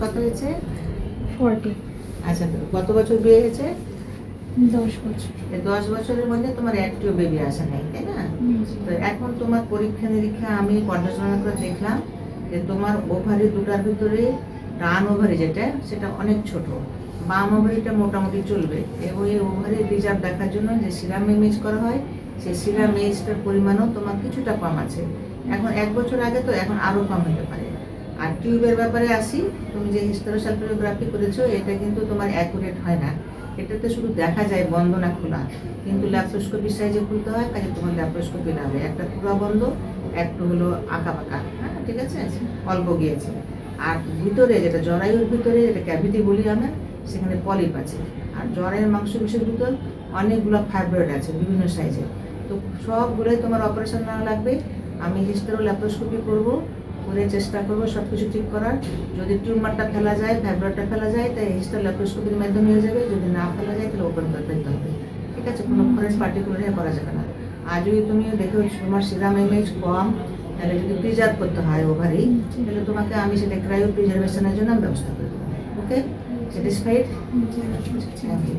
কত হয়েছে? ফর্টি আচ্ছা কত বছর বিয়ে হয়েছে? দশ বছর। দশ বছরের মধ্যে তোমার একটিও বেবি আসে নাই তাই না? তো এখন তোমার পরীক্ষা নিরীক্ষা আমি পর্যালোচনা করে দেখলাম যে তোমার ওভারি দুটার ভিতরে ডান ওভারি যেটা সেটা অনেক ছোট। বাম ওভারিটা মোটামুটি চলবে। এবং এই ওভারি রিজার্ভ দেখার জন্য যে সিরাম ইমেজ করা হয় সেই সিরাম ইমেজটার পরিমাণও তোমার কিছুটা কম আছে। এখন এক বছর আগে তো এখন আরও কম হতে পারে। আর টিউবের ব্যাপারে আসি। তুমি যে হিস্টোরোসালফিওগ্রাফি করেছ, এটা কিন্তু তোমার অ্যাকুরেট হয় না। এটাতে শুধু দেখা যায় বন্ধ না খোলা। কিন্তু ল্যাপ্রোস্কোপি সাইজে খুলতে হয় কাজে তোমার ল্যাপ্রোস্কোপি লাগবে একটা পুরো বন্ধ, একটু হলো আঁকা পাকা হ্যাঁ ঠিক আছে? অল্প গিয়েছে। আর ভিতরে যেটা, জরায়ুর ভিতরে, যেটা ক্যাভিটি বলি আমরা, সেখানে পলিপ আছে। আর জরায়ুর মাংস বিষয়ের ভিতর অনেকগুলো ফাইব্রয়েড আছে, বিভিন্ন সাইজে তো সবগুলোই তোমার অপারেশন না লাগবে। আমি হিস্টোরো ল্যাপ্রোস্কোপি করব। করে চেষ্টা করব সব কিছু ঠিক করার। যদি টিউমারটা ফেলা যায় ফাইব্রয়েডটা ফেলা যায় তাই হিস্টোর ল্যাপ্রোস্কোপির মাধ্যমে হয়ে যাবে। যদি না ফেলা যায় তাহলে ওপেন করে ফেলতে হবে। ঠিক আছে? কোনো ফরেন পার্টিকুলার করা যাবে না। আর যদি তুমি দেখো তোমার সিরাম ইমেজ কম তাহলে যদি প্রিজার্ভ করতে হয় ওভারি তাহলে তোমাকে আমি সেটা ক্রায়ো প্রিজার্ভেশনের জন্য আমি ব্যবস্থা করে দেবো। ওকে স্যাটিসফাইড থ্যাংক ইউ